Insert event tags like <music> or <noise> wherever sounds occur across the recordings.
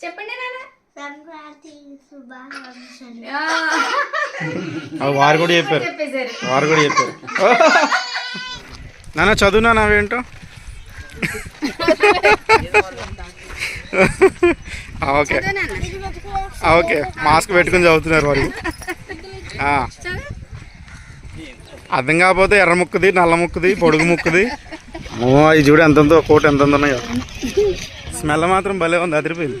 చెప్పండి నాన్న. సంక్రాంతి శుభాకాంక్షలు. వారు కూడా చెప్పారు. చెప్పేశారు. వారు కూడా చెప్పారు. నాన్న చదువునా నావేంటో ఓకే. చదువు నాన్న. ఆ, ఓకే. మాస్క్ పెట్టుకుని చదువుతున్నారు చదువు అర్థం కాకపోతే ఎర్ర ముక్కుది నల్ల ముక్కుది పొడుగు ముక్కుది. ఓ ఇది చూడు ఎంత ఉందో కోట్ ఎంత ఉందో ఉన్నాయో. స్మెల్ మాత్రం భలే ఉంది అదిరిపోయింది.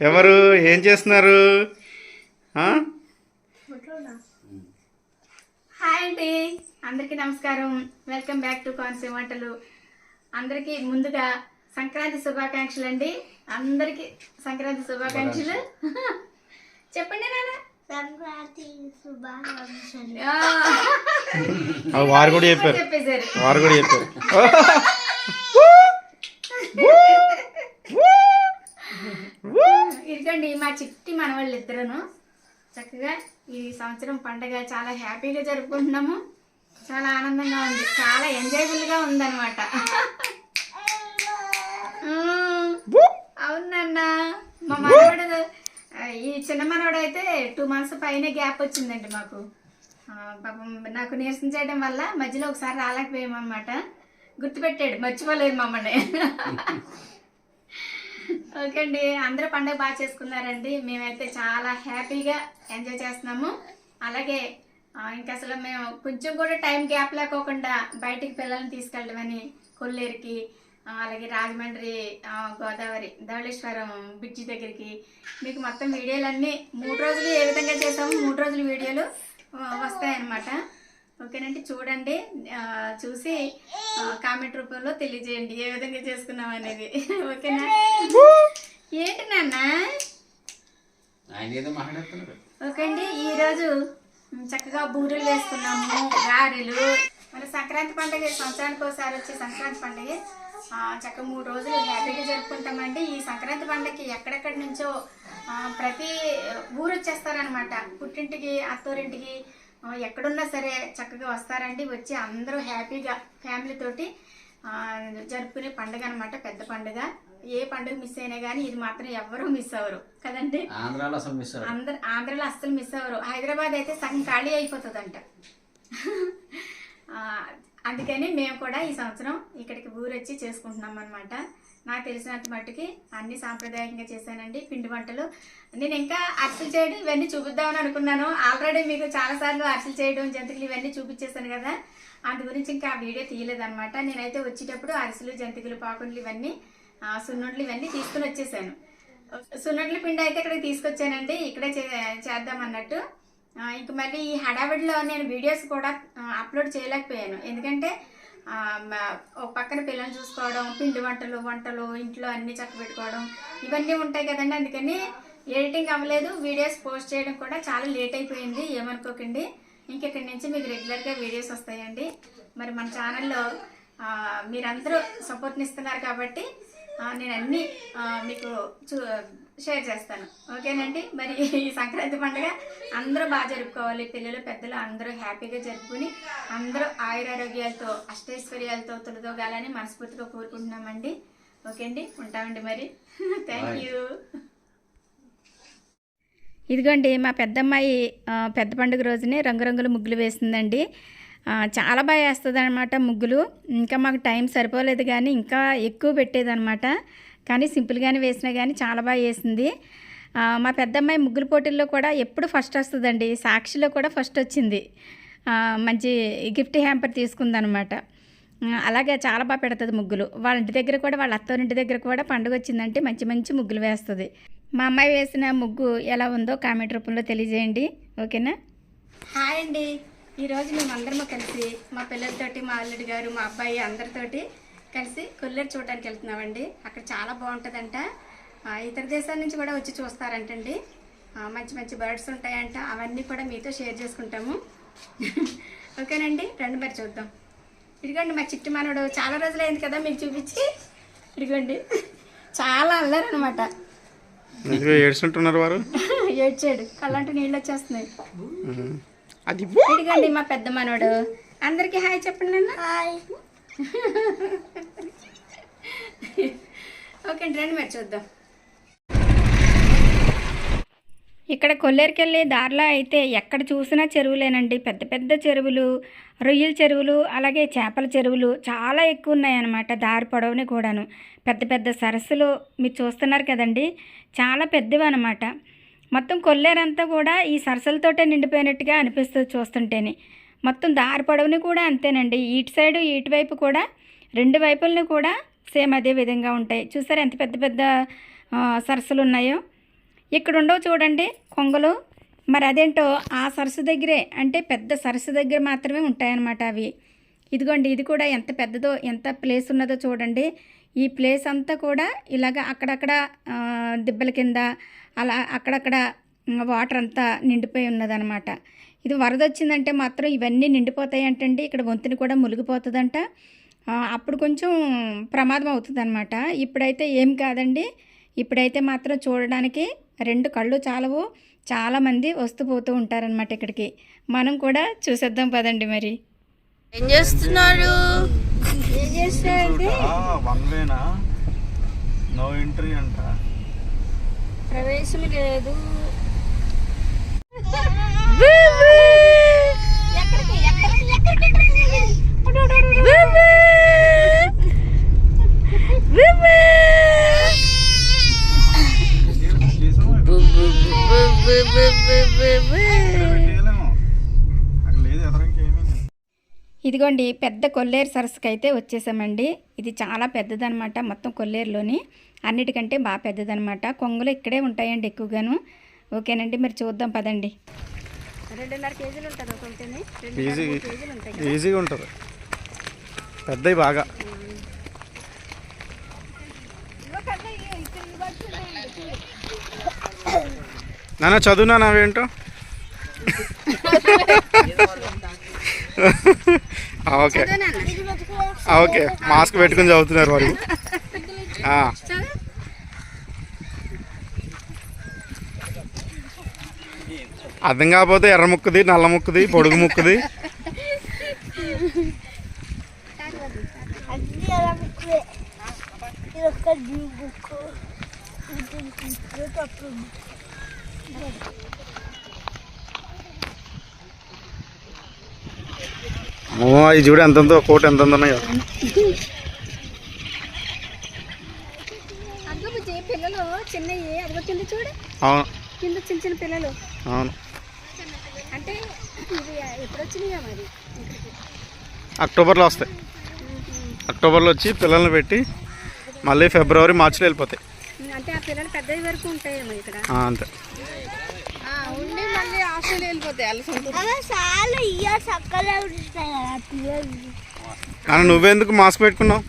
ఎవరు? ఏం చేస్తున్నారు? హాయ్ అండి. అందరికీ నమస్కారం. వెల్కమ్ బ్యాక్ టు కోనసీమ వంటలు. అందరికీ ముందుగా సంక్రాంతి శుభాకాంక్షలు అండి. అందరికీ సంక్రాంతి శుభాకాంక్షలు. చెప్పండి నాన్న. సంక్రాంతి శుభాకాంక్షలు. వారు కూడా చెప్పారు. చెప్పేశారు. వారు కూడా చెప్పారు. <laughs> ఇదిగోండి మా చిట్టి మనవాళ్ళు ఇద్దరును చక్కగా ఈ సంవత్సరం పండగ చాలా హ్యాపీగా జరుపుకుంటున్నాము. చాలా ఆనందంగా ఉంది. చాలా ఎంజాయబుల్గా ఉందన్నమాట. అవునన్నా మా మనవాడు ఈ చిన్న మనవాడు అయితే టూ మంత్స్ పైన గ్యాప్ వచ్చిందండి మాకు. పాపం నాకు నీరసం చేయడం వల్ల మధ్యలో ఒకసారి రాలేకపోయామన్నమాట. గుర్తుపెట్టాడు మర్చిపోలేదు మమ్మల్ని. ఓకే అండి అందరూ పండుగ బాగా చేసుకున్నారండి. మేమైతే చాలా హ్యాపీగా ఎంజాయ్ చేస్తున్నాము. అలాగే ఇంకా అసలు మేము కొంచెం కూడా టైం గ్యాప్ లేకోకుండా బయటికి పిల్లల్ని తీసుకెళ్ళమని కొల్లేరుకి అలాగే రాజమండ్రి గోదావరి ధవళేశ్వరం బ్రిడ్జి దగ్గరికి. మీకు మొత్తం వీడియోలన్నీ మూడు రోజులు ఏ విధంగా చేసాము మూడు రోజులు వీడియోలు వస్తాయన్నమాట. ఓకేనండి చూడండి. చూసి కామెంట్ రూపంలో తెలియజేయండి. ఏ విధంగా చేసుకున్నాం అనేది. ఓకేనా? ఏంటి నాన్న? ఓకే అండి ఈరోజు చక్కగా బూరెలు వేసుకున్నాము గారెలు. మన సంక్రాంతి పండుగ సంవత్సరానికి ఒకసారి వచ్చే సంక్రాంతి పండుగ. చక్కగా మూడు రోజులు హ్యాపీగా జరుపుకుంటామండి. ఈ సంక్రాంతి పండుగకి ఎక్కడెక్కడి నుంచో ప్రతి ఊరు వచ్చేస్తారనమాట పుట్టింటికి అత్తోరింటికి ఎక్కడున్నా సరే చక్కగా వస్తారండి. వచ్చి అందరూ హ్యాపీగా ఫ్యామిలీ తోటి ఆ, జరుపుకునే పండుగ అనమాట పెద్ద పండుగ. ఏ పండుగ మిస్ అయినా కానీ ఇది మాత్రం ఎవ్వరూ మిస్ అవ్వరు. కదండి? ఆంధ్రాలో అసలు మిస్. అందరు ఆంధ్రలో అస్సలు మిస్ అవ్వరు. హైదరాబాద్ అయితే సగం ఖాళీ అయిపోతుందంట. అందుకని మేము కూడా ఈ సంవత్సరం ఇక్కడికి ఊరు వచ్చి చేసుకుంటున్నాం అనమాట నాకు తెలిసినంత మట్టుకి అన్ని సాంప్రదాయకంగా చేశానండి. పిండి వంటలు. నేను ఇంకా అరిసెలు చేయడం ఇవన్నీ చూపిద్దామని అనుకున్నాను. ఆల్రెడీ మీకు చాలాసార్లు అరిసెలు చేయడం జంతికలు ఇవన్నీ చూపించేశాను కదా. అందు గురించి ఇంకా ఆ వీడియో తీయలేదనమాట నేనైతే వచ్చేటప్పుడు అరిసెలు జంతికలు పాకుండ్లు ఇవన్నీ సున్నుండ్లు ఇవన్నీ తీసుకుని వచ్చేసాను సున్నుండ్ల పిండి అయితే ఇక్కడికి తీసుకొచ్చానండి. ఇక్కడే చే- చేద్దాం అన్నట్టు ఇంక మళ్ళీ ఈ హడావిడిలో నేను వీడియోస్ కూడా అప్లోడ్ చేయలేకపోయాను. ఎందుకంటే ఒక పక్కన పిల్లల్ని చూసుకోవడం పిండి వంటలు వంటలు ఇంట్లో అన్ని చక్కబెట్టుకోవడం ఇవన్నీ ఉంటాయి కదండి. అందుకని ఎడిటింగ్ అవ్వలేదు వీడియోస్ పోస్ట్ చేయడం కూడా చాలా లేట్ అయిపోయింది ఏమనుకోకండి. ఇంకెక్కడి నుంచి మీకు రెగ్యులర్గా వీడియోస్ వస్తాయండి. మరి మన ఛానల్లో మీరందరూ సపోర్ట్ని ఇస్తున్నారు కాబట్టి నేను అన్నీ మీకు చూ షేర్ చేస్తాను. ఓకేనండి? మరి ఈ సంక్రాంతి పండుగ అందరూ బాగా జరుపుకోవాలి. పిల్లలు పెద్దలు అందరూ హ్యాపీగా జరుపుకుని అందరూ ఆయురారోగ్యాలతో అష్టైశ్వర్యాలతో తొలదోగాలని మనస్ఫూర్తిగా కోరుకుంటున్నామండి. ఓకే అండి ఉంటామండి మరి. <laughs> థ్యాంక్ యూ ఇదిగోండి మా పెద్దమ్మాయి పెద్ద పండుగ రోజునే రంగురంగుల ముగ్గులు వేసిందండి. చాలా బాగా వేస్తుంది అనమాట ముగ్గులు. ఇంకా మాకు టైం సరిపోలేదు కానీ ఇంకా ఎక్కువ పెట్టేదనమాట కానీ సింపుల్గానే వేసినా కానీ చాలా బాగా వేసింది. మా పెద్దమ్మాయి ముగ్గుల పోటీల్లో కూడా ఎప్పుడు ఫస్ట్ వస్తుందండి. సాక్షిలో కూడా ఫస్ట్ వచ్చింది. మంచి గిఫ్ట్ హ్యాంపర్ తీసుకుందనమాట అలాగే చాలా బాగా పెడుతుంది ముగ్గులు. వాళ్ళ ఇంటి దగ్గర కూడా వాళ్ళ అత్తవారింటి దగ్గర కూడా పండుగ వచ్చిందంటే మంచి మంచి ముగ్గులు వేస్తుంది. మా అమ్మాయి వేసిన ముగ్గు ఎలా ఉందో కామెంట్ రూపంలో తెలియజేయండి. ఓకేనా? హాయ్ అండి. ఈరోజు మేము అందరము కలిసి మా పిల్లలతోటి మా అల్లుడి గారు మా అబ్బాయి అందరితోటి కలిసి కొల్లేరు చూడడానికి వెళ్తున్నామండి. అక్కడ చాలా బాగుంటుందంట. ఇతర దేశాల నుంచి కూడా వచ్చి చూస్తారంటండి. మంచి మంచి బర్డ్స్ ఉంటాయంట. అవన్నీ కూడా మీతో షేర్ చేసుకుంటాము. ఓకేనండి? రండి మరి చూద్దాం. ఇదిగోండి మా చిట్టి మనోడు చాలా రోజులు అయింది కదా మీకు చూపించి. ఇదిగోండి. చాలా ఏడ్చుంటున్నారు వారు. <laughs> ఏడ్చాడు. కళ్ళంటూ నీళ్ళు వచ్చేస్తున్నాయి. అది ఇదిగోండి మా పెద్ద మనోడు అందరికీ హాయ్ చెప్పండి నాన్న. హాయ్. ఓకే అండి రండి మరి చూద్దాం. ఇక్కడ కొల్లేరుకెళ్ళే దారిలో అయితే ఎక్కడ చూసినా చెరువులేనండి. పెద్ద పెద్ద చెరువులు రొయ్యల చెరువులు అలాగే చేపల చెరువులు చాలా ఎక్కువ ఉన్నాయన్నమాట దారి పొడవుని కూడాను. పెద్ద పెద్ద సరస్సులు మీరు చూస్తున్నారు కదండి. చాలా పెద్దవి అనమాట మొత్తం కొల్లేరంతా కూడా ఈ సరస్సులతోటే నిండిపోయినట్టుగా అనిపిస్తుంది చూస్తుంటేనే. మొత్తం దారి పొడవుని కూడా అంతేనండి. ఇటు సైడు ఇటువైపు కూడా రెండు వైపులను కూడా సేమ్ అదే విధంగా ఉంటాయి. చూసారా ఎంత పెద్ద పెద్ద సరస్సులు ఉన్నాయో ఇక్కడ ఉండవు చూడండి కొంగలు. మరి అదేంటో? ఆ సరస్సు దగ్గరే అంటే పెద్ద సరస్సు దగ్గర మాత్రమే ఉంటాయన్నమాట అవి. ఇదిగోండి ఇది కూడా ఎంత పెద్దదో ఎంత ప్లేస్ ఉన్నదో చూడండి. ఈ ప్లేస్ అంతా కూడా ఇలాగ అక్కడక్కడ దిబ్బల కింద అలా అక్కడక్కడ వాటర్ అంతా నిండిపోయి ఉన్నదనమాట. ఇది వరద వచ్చిందంటే మాత్రం ఇవన్నీ నిండిపోతాయి అంటండి ఇక్కడ వంతుని కూడా మునిగిపోతుందంట. అప్పుడు కొంచెం ప్రమాదం అవుతుందన్నమాట ఇప్పుడైతే ఏం కాదండి. ఇప్పుడైతే మాత్రం చూడడానికి రెండు కళ్ళు చాలవు. చాలామంది వస్తూ పోతూ ఉంటారనమాట ఇక్కడికి. మనం కూడా చూసేద్దాం పదండి మరి. ఏం చేస్తున్నారు? వన్ వేనా? నో ఎంట్రీ అంట. ప్రవేశం లేదు. ఇదిగోండి పెద్ద కొల్లేరు సరస్సుకి అయితే వచ్చేసామండి. ఇది చాలా పెద్దదనమాట మొత్తం కొల్లేరులోని. అన్నిటికంటే బాగా పెద్దదనమాట. కొంగులు ఇక్కడే ఉంటాయండి ఎక్కువగాను. ఓకేనండి మరి చూద్దాం పదండి. రెండున్నర కేజీలు ఉంటుంది ఈజీగా ఉంటుంది. పెద్దవి బాగా. నాన్న చదువునా నావేంటో? <laughs> ఓకే ఓకే మాస్క్ పెట్టుకుని చదువుతున్నారు వాళ్ళు. Ah. అర్థం కాకపోతే ఎర్ర ముక్కుది నల్ల ముక్కుది పొడుగు ముక్కుది. ఇది ఇది ఇది చూడు ఎంత ఉందో కోట్ ఎంత ఉన్నాయో. అదిగో బుజ్జి పిల్లలు చిన్నవి అదిగో కింద చూడు. అవును. కింద చిన్న చిన్న పిల్లలు. అవును. అంటే ఇది ఎప్పుడు వచ్చినాయా మరి? అక్టోబర్లో వస్తాయి. అక్టోబర్లో వచ్చి పిల్లల్ని పెట్టి మళ్ళీ ఫిబ్రవరి మార్చిలో వెళ్ళిపోతాయి. అంటే ఆ పిల్లలు పెద్దవి వరకు ఇక్కడ. ఆ, అంతే. ఆస్ట్రేలియా వెళ్ళిపోతాయి అలా చాలా ఉంటాయి కదా పిల్లలు. నువ్వెందుకు మాస్క్ పెట్టుకున్నావు?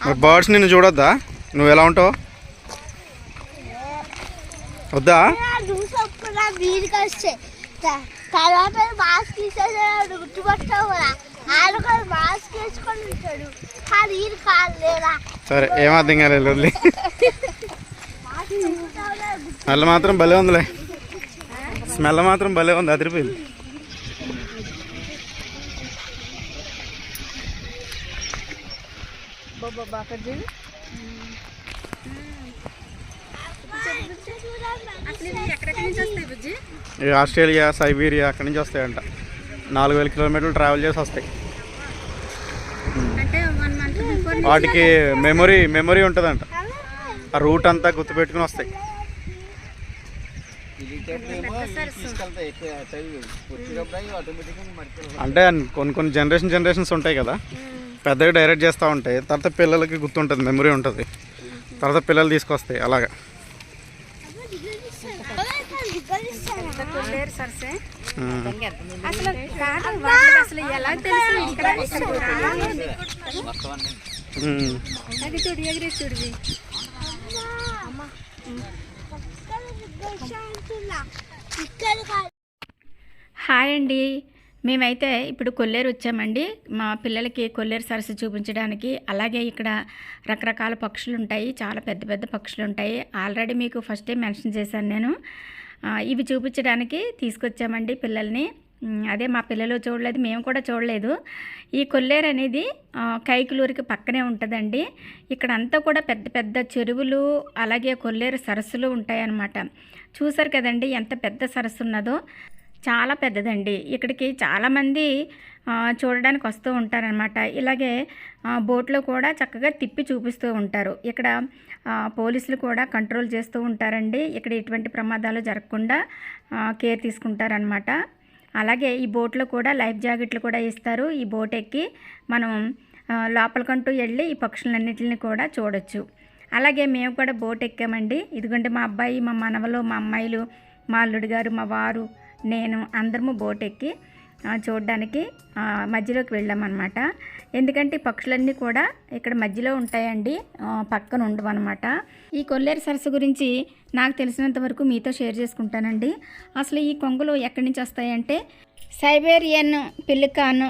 మరి బర్డ్స్ నిన్ను చూడొద్దా? నువ్వు ఎలా ఉంటావు? వద్దా? తర్వాత మాస్క్ తీసేసాడు గుర్తుపట్టావు కదా. ఆయన కూడా మాస్క్ వేసుకొని ఉంటాడు. కానీ వీడు కాదు లేదా? సరే ఏం అర్థం కాలేదు స్మెల్ మాత్రం భలే ఉందిలే. స్మెల్ మాత్రం భలే ఉంది అదిరిపోయింది. వస్తాయి ఆస్ట్రేలియా సైబీరియా అక్కడి నుంచి వస్తాయంట. నాలుగు వేల కిలోమీటర్లు ట్రావెల్ చేసి వస్తాయి. అంటే వాటికి మెమొరీ మెమొరీ ఉంటుందంట. ఆ రూట్ అంతా గుర్తుపెట్టుకుని వస్తాయి తీసుకెళ్తాయి ఎక్కువ చదివి వచ్చినప్పుడు అవి ఆటోమేటిక్గా మర్చిపోయి అంటే కొన్ని కొన్ని జనరేషన్ జనరేషన్స్ ఉంటాయి కదా. పెద్దగా డైరెక్ట్ చేస్తూ ఉంటాయి. తర్వాత పిల్లలకి గుర్తుంటుంది మెమరీ ఉంటుంది. తర్వాత పిల్లలు తీసుకొస్తాయి అలాగా. చూడు చూడు. హాయ్ అండి. మేమైతే ఇప్పుడు కొల్లేరు వచ్చామండి. మా పిల్లలకి కొల్లేరు సరస్సు చూపించడానికి. అలాగే ఇక్కడ రకరకాల పక్షులు ఉంటాయి. చాలా పెద్ద పెద్ద పక్షులు ఉంటాయి. ఆల్రెడీ మీకు ఫస్టే మెన్షన్ చేశాను నేను. ఇవి చూపించడానికి తీసుకొచ్చామండి పిల్లల్ని. అదే మా పిల్లలు చూడలేదు మేము కూడా చూడలేదు. ఈ కొల్లేరు అనేది కైకులూరికి పక్కనే ఉంటుందండి. ఇక్కడ అంతా కూడా పెద్ద పెద్ద చెరువులు అలాగే కొల్లేరు సరస్సులు ఉంటాయన్నమాట. చూసారు కదండి ఎంత పెద్ద సరస్సు ఉన్నదో. చాలా పెద్దదండి. ఇక్కడికి చాలామంది చూడడానికి వస్తూ ఉంటారనమాట ఇలాగే బోట్లో కూడా చక్కగా తిప్పి చూపిస్తూ ఉంటారు. ఇక్కడ పోలీసులు కూడా కంట్రోల్ చేస్తూ ఉంటారండి. ఇక్కడ ఎటువంటి ప్రమాదాలు జరగకుండా కేర్ తీసుకుంటారనమాట అలాగే ఈ బోట్లో కూడా లైఫ్ జాకెట్లు కూడా ఇస్తారు. ఈ బోట్ ఎక్కి మనం లోపలికంటూ వెళ్ళి ఈ పక్షులన్నింటిని కూడా చూడొచ్చు. అలాగే మేము కూడా బోట్ ఎక్కామండి. ఇదిగోండి మా అబ్బాయి మా మనవలు మా అమ్మాయిలు మా అల్లుడు గారు మా వారు నేను అందరము బోట్ ఎక్కి చూడడానికి మధ్యలోకి వెళ్ళామన్నమాట. ఎందుకంటే పక్షులన్నీ కూడా ఇక్కడ మధ్యలో ఉంటాయండి. పక్కన ఉండవు అనమాట ఈ కొల్లేరు సరస్సు గురించి నాకు తెలిసినంత వరకు మీతో షేర్ చేసుకుంటానండి. అసలు ఈ కొంగలు ఎక్కడి నుంచి వస్తాయంటే సైబేరియన్ పిల్లికాన్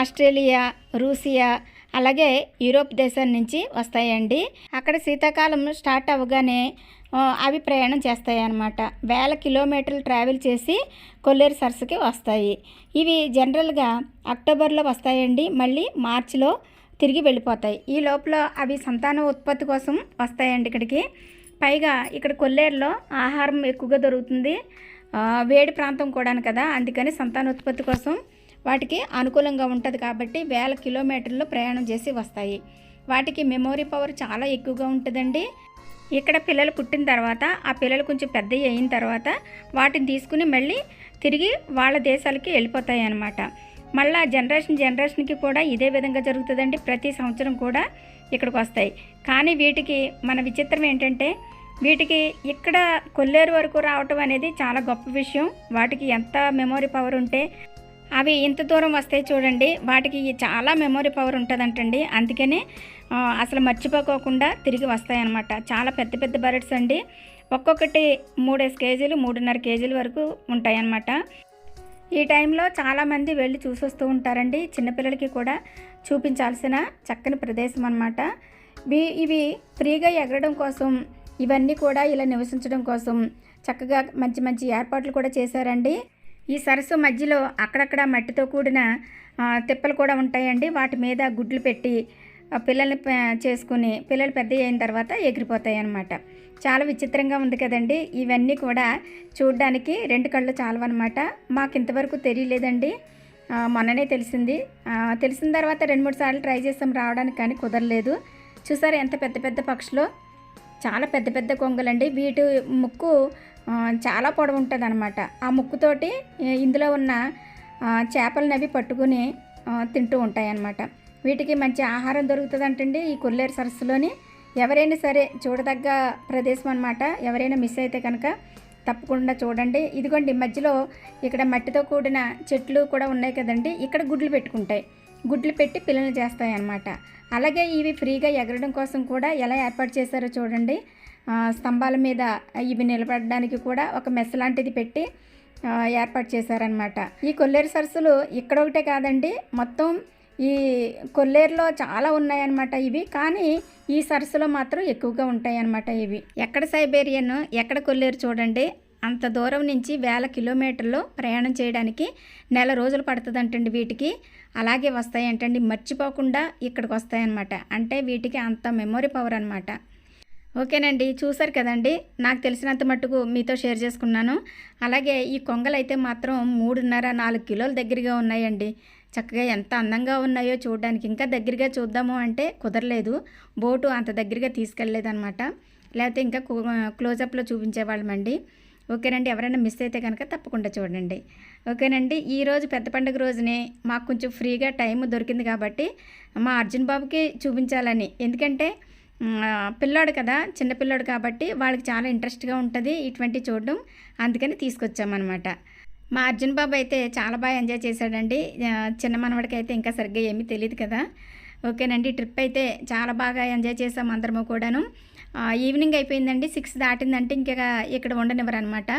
ఆస్ట్రేలియా రూసియా అలాగే యూరోప్ దేశం నుంచి వస్తాయండి. అక్కడ శీతాకాలం స్టార్ట్ అవ్వగానే అవి ప్రయాణం చేస్తాయి అన్నమాట వేల కిలోమీటర్లు ట్రావెల్ చేసి కొల్లేరు సరస్సుకి వస్తాయి. ఇవి జనరల్గా అక్టోబర్లో వస్తాయండి. మళ్ళీ మార్చిలో తిరిగి వెళ్ళిపోతాయి. ఈ లోపల అవి సంతాన ఉత్పత్తి కోసం వస్తాయండి ఇక్కడికి. పైగా ఇక్కడ కొల్లేరులో ఆహారం ఎక్కువగా దొరుకుతుంది. వేడి ప్రాంతం కూడా కదా. అందుకని సంతానోత్పత్తి కోసం వాటికి అనుకూలంగా ఉంటుంది కాబట్టి వేల కిలోమీటర్లు ప్రయాణం చేసి వస్తాయి. వాటికి మెమోరీ పవర్ చాలా ఎక్కువగా ఉంటుందండి. ఇక్కడ పిల్లలు పుట్టిన తర్వాత ఆ పిల్లలు కొంచెం పెద్ద అయిన తర్వాత వాటిని తీసుకుని మళ్ళీ తిరిగి వాళ్ళ దేశాలకి వెళ్ళిపోతాయి అన్నమాట. మళ్ళీ జనరేషన్ జనరేషన్కి కూడా ఇదే విధంగా జరుగుతుందండి. ప్రతి సంవత్సరం కూడా ఇక్కడికి వస్తాయి. కానీ వీటికి మన విచిత్రం ఏంటంటే వీటికి ఇక్కడ కొల్లేరు వరకు రావటం అనేది చాలా గొప్ప విషయం. వాటికి ఎంత మెమొరీ పవర్ ఉంటే అవి ఇంత దూరం వస్తాయి చూడండి వాటికి చాలా మెమొరీ పవర్ ఉంటుందంటండి. అందుకనే అసలు మర్చిపోకోకుండా తిరిగి వస్తాయన్నమాట. చాలా పెద్ద పెద్ద బర్డ్స్ అండి. ఒక్కొక్కటి మూడేసి కేజీలు మూడున్నర కేజీల వరకు ఉంటాయన్నమాట. ఈ టైంలో చాలామంది వెళ్ళి చూసొస్తూ ఉంటారండి. చిన్నపిల్లలకి కూడా చూపించాల్సిన చక్కని ప్రదేశం అన్నమాట. ఇవి ఫ్రీగా ఎగరడం కోసం ఇవన్నీ కూడా ఇలా నివసించడం కోసం చక్కగా మంచి మంచి ఏర్పాట్లు కూడా చేశారండి. ఈ సరస్సు మధ్యలో అక్కడక్కడ మట్టితో కూడిన తిప్పలు కూడా ఉంటాయండి. వాటి మీద గుడ్లు పెట్టి పిల్లల్ని చేసుకుని పిల్లలు పెద్ద అయిన తర్వాత ఎగిరిపోతాయి అన్నమాట చాలా విచిత్రంగా ఉంది కదండి. ఇవన్నీ కూడా చూడడానికి రెండు కళ్ళు చాలవన్నమాట. మాకు ఇంతవరకు తెలియలేదండి. మొన్ననే తెలిసింది. తెలిసిన తర్వాత రెండు మూడు సార్లు ట్రై చేసాం రావడానికి కానీ కుదరలేదు. చూసారు ఎంత పెద్ద పెద్ద పక్షులు? చాలా పెద్ద పెద్ద కొంగలండి. వీటి ముక్కు చాలా పొడవు ఉంటుంది అనమాట ఆ ముక్కుతోటి ఇందులో ఉన్న చేపలను అవి పట్టుకుని తింటూ ఉంటాయి అన్నమాట వీటికి మంచి ఆహారం దొరుకుతుందంటండి ఈ కొల్లేరు సరస్సులోని. ఎవరైనా సరే చూడదగ్గ ప్రదేశం అనమాట ఎవరైనా మిస్ అయితే కనుక తప్పకుండా చూడండి. ఇదిగోండి మధ్యలో ఇక్కడ మట్టితో కూడిన చెట్లు కూడా ఉన్నాయి కదండి. ఇక్కడ గుడ్లు పెట్టుకుంటాయి. గుడ్లు పెట్టి పిల్లలు చేస్తాయన్నమాట. అలాగే ఇవి ఫ్రీగా ఎగరడం కోసం కూడా ఎలా ఏర్పాటు చేశారో చూడండి. స్తంభాల మీద ఇవి నిలబడడానికి కూడా ఒక మెస్ లాంటిది పెట్టి ఏర్పాటు చేశారనమాట ఈ కొల్లేరు సరస్సులు ఇక్కడ ఒకటే కాదండి మొత్తం ఈ కొల్లేరులో చాలా ఉన్నాయన్నమాట ఇవి. కానీ ఈ సరస్సులో మాత్రం ఎక్కువగా ఉంటాయి అన్నమాట ఇవి. ఎక్కడ సైబేరియన్ ఎక్కడ కొల్లేరు చూడండి. అంత దూరం నుంచి వేల కిలోమీటర్లు ప్రయాణం చేయడానికి నెల రోజులు పడుతుందంటండి వీటికి. అలాగే వస్తాయంటండి మర్చిపోకుండా ఇక్కడికి వస్తాయన్నమాట. అంటే వీటికి అంత మెమొరీ పవర్ అనమాట ఓకేనండి చూసారు కదండి? నాకు తెలిసినంత మట్టుకు మీతో షేర్ చేసుకున్నాను. అలాగే ఈ కొంగలు అయితే మాత్రం మూడున్నర నాలుగు కిలోల దగ్గరగా ఉన్నాయండి. చక్కగా ఎంత అందంగా ఉన్నాయో చూడడానికి. ఇంకా దగ్గరగా చూద్దాము అంటే కుదరలేదు. బోటు అంత దగ్గరగా తీసుకెళ్ళలేదన్నమాట. లేకపోతే ఇంకా క్లోజప్లో చూపించేవాళ్ళమండి. ఓకేనండి? ఎవరైనా మిస్ అయితే కనుక తప్పకుండా చూడండి. ఓకేనండి? ఈరోజు పెద్ద పండుగ రోజునే మాకు కొంచెం ఫ్రీగా టైం దొరికింది కాబట్టి మా అర్జున్ బాబుకి చూపించాలని. ఎందుకంటే పిల్లాడు పిల్లోడు కదా చిన్న పిల్లోడు కాబట్టి వాళ్ళకి చాలా ఇంట్రెస్ట్గా ఉంటుంది ఇటువంటి చూడడం. అందుకని తీసుకొచ్చామన్నమాట. మా అర్జున్ బాబు అయితే చాలా బాగా ఎంజాయ్ చేశాడండి. చిన్న మనవడికి అయితే ఇంకా సరిగ్గా ఏమీ తెలియదు కదా. ఓకేనండి? ట్రిప్ అయితే చాలా బాగా ఎంజాయ్ చేసాం అందరము కూడాను. ఈవినింగ్ అయిపోయిందండి. సిక్స్ దాటిందంటే ఇంకా ఇక్కడ ఉండనివ్వరు అనమాట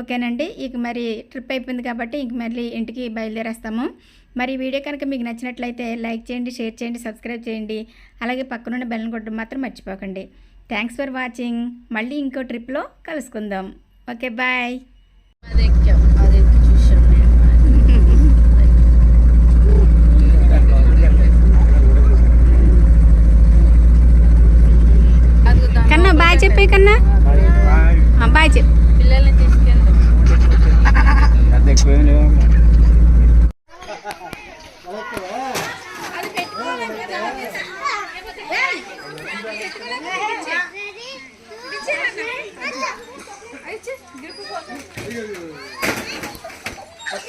ఓకేనండి? ఇక మరి ట్రిప్ అయిపోయింది కాబట్టి ఇంక మళ్ళీ ఇంటికి బయలుదేరేస్తాము. మరి వీడియో కనుక మీకు నచ్చినట్లయితే లైక్ చేయండి షేర్ చేయండి సబ్స్క్రైబ్ చేయండి. అలాగే పక్కనున్న బెల్లం కొట్టడం మాత్రం మర్చిపోకండి. థ్యాంక్స్ ఫర్ వాచింగ్ మళ్ళీ ఇంకో ట్రిప్లో కలుసుకుందాం. ఓకే బాయ్ అది ఎక్కాం అది ఎక్కి చూసాం కన్నా బాయ్ చెప్పే కన్నా బాయ్ చెప్పు పిల్లల్ని తీసుకెళ్దాం పెద్ద ఎక్కువ లేవు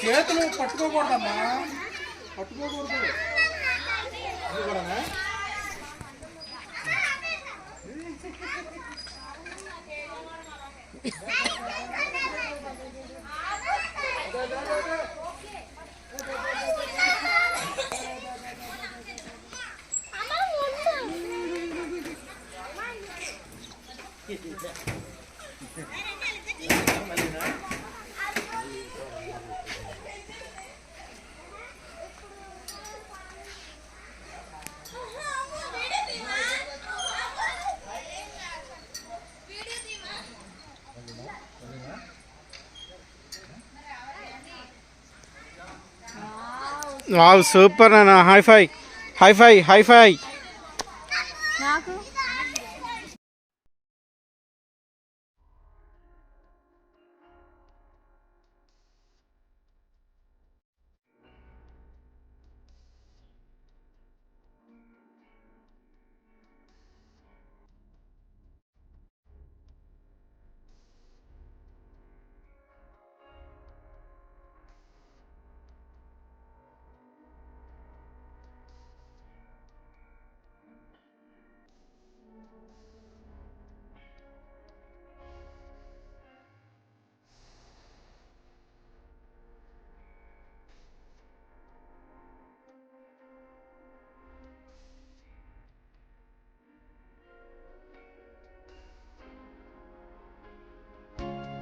చేతులు పట్టుకోకూడదమ్మా పట్టుకోకూడదు వావ్ సూపర్ నాన్న. High five. High five high five.